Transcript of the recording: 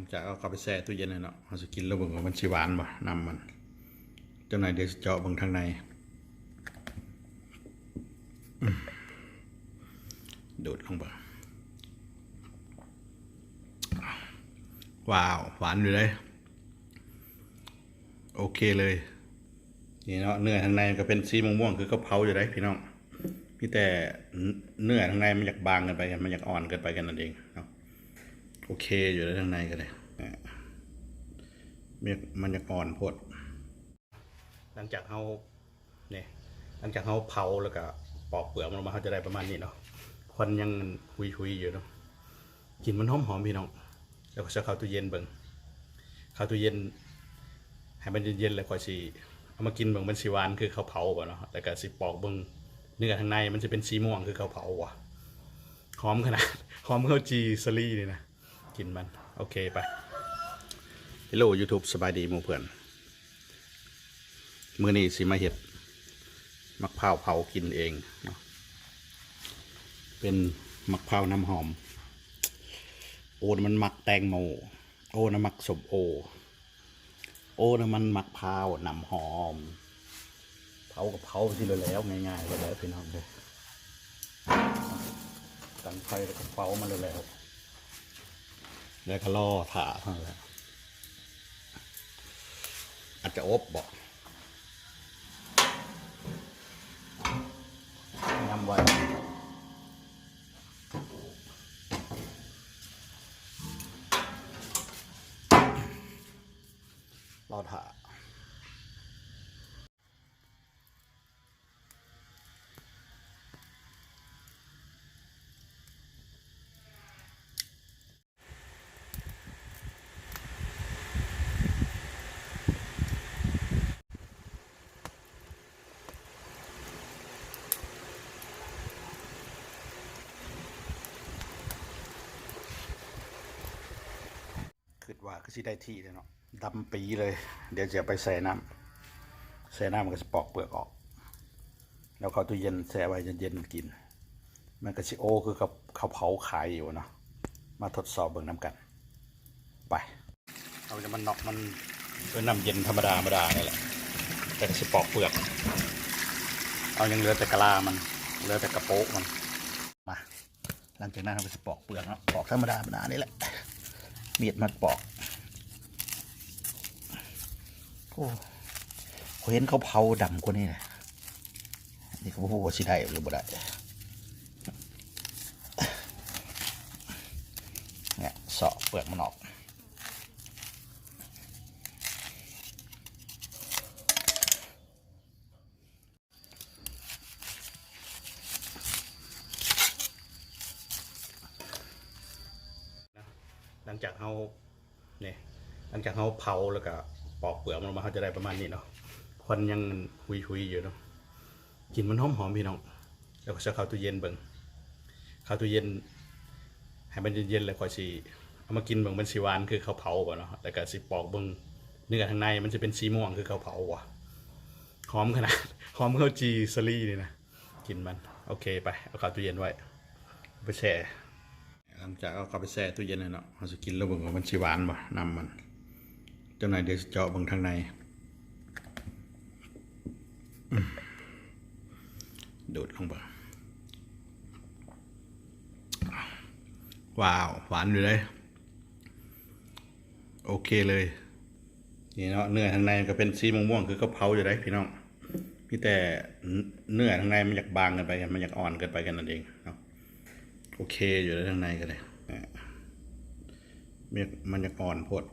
งจากเอาเข้าไปแช่ตู้เย็นเลยเนาะเราจะกินแล้วเบิ่งว่ามันสิหวานบ่น้ำมันเจ้าหน่อยเดี๋ยวเจาะเบิ่งทางในดูดลงไปว้าว หวานอยู่เลย โอเคเลย นี่เนาะเนื้อทางในก็เป็นสีม่วงๆคือเขาเผาอยู่ได้พี่น้องพี่แต่เนื้อทางในมันอยากบางเกินไปกันมันอยากอ่อนเกินไปกันนั่นเองเนาะ โอเคอยู่แล้วทางในก็เลยอะมันมันอยากอ่อนพด หลังจากเขาเนี่ยหลังจากเขาเผาแล้วก็ปอกเปลือกมันออกมาเขาจะได้ประมาณนี้เนาะควันยังหุยๆอยู่เนาะกลิ่นมันหอมๆพี่น้องแล้วก็จะเข้าตู้เย็นเบิ่งเข้าตู้เย็นให้มันเย็นๆเลยค่อยสิเอามากินเบิ่งมันสิหวานคือเขาเผาบ่เนาะแล้วก็สิปอกเบิ่งเนื้อข้างในมันจะเป็นสีม่วงคือเขาเผาว่ะหอมขนาดหอมข้าวจีสลีนี่นะ กินมัน โอเคไปฮัลโหล YouTube สบายดีหมู่เพื่อนมื้อนี้สิมาเฮ็ดมักพร้าวเผากินเองเนาะเป็นมักพร้าวน้ำหอม โอ้นมันมักแตงโมโอ้น้ำมักสมโอ โอ้น้ำมันมักพร้าวน้ำหอม เผากับเผาไปทีละแล้วง่ายๆไปแล้วพี่น้องเลยตั้งไฟแล้วก็เผามาเลยแล้ว แล้วก็ล่อถ่าเท่านั้นแหละอาจจะอบบอกยำไว้รอถ่า ก็สิได้ที่เลยเนาะดำปีเลย เดี๋ยวจะไปใส่น้ำใส่น้ำมันก็จะปอกเปลือกออก แล้วเขาตู้เย็นแช่ไว้เย็นๆกิน มันก็ชิโอคือเขาเขาเผาขายอยู่เนาะมาทดสอบเบิ่งน้ำกัน ไปเราจะมันนอกมันเป็นน้ำเย็นธรรมดาธรรมดานี่แหละแต่ก็สิปอกเปลือกเอายังเหลือแต่กะลามันเหลือแต่กระโปะมันมาหลังจากนั้นเราก็จะปอกเปลือกเนาะปอกธรรมดาธรรมดานี่แหละมีดมันปอก โอ้เขาเห็นเขาเผาดำกว่านี้นะนี่เขาพูดว่าสิได้หรือบ่ได้เนี่ยเสาะเปลือกมันออกหลังจากเขาเนี่ยหลังจากเขาเผาแล้วก็ ปอกเปลือกมันออกมาเขาจะได้ประมาณนี้เนาะควันยังหุยๆอยู่เนาะกลินมันหอมๆพี่น้องแล้วก็จะเข้าตู้เย็นเบิ่งเข้าตู้เย็นให้มันเย็นๆเลยค่อยสิเอามากินเบิ่งมันสิหวานคือเขาวเผาบ่เนาะแล้วก็สิปอกเบิ่งเนื้อข้างในมันจะเป็นสีม่วงคือเขาวเผาว่ะหอมขนาดหอมข้าวจีสลีนี่นะกินมันโอเคไปเอาเข้าตู้เย็นไว้ไปแช่หลังจากเอาเข้าไปแช่ตู้เย็นเลยเนาะเราจะกินแล้วเบิ่งว่ามันสิหวานบ่น้ำมัน จ้าหน่อยเดี๋ยวเจาะบิ่งทางในดูดลงไปว้าว หวานอยู่เลย โอเคเลย นี่เนาะเนื้อทางในก็เป็นสีม่วงๆคือเขาเผาอยู่ได้พี่น้องพี่แต่เนื้อทางในมันอยากบางเกินไปกันมันอยากอ่อนเกินไปกันนั่นเองเนาะโอเคอยู่แล้วทางในก็เลยอ่มันมันจะอ่อนโพด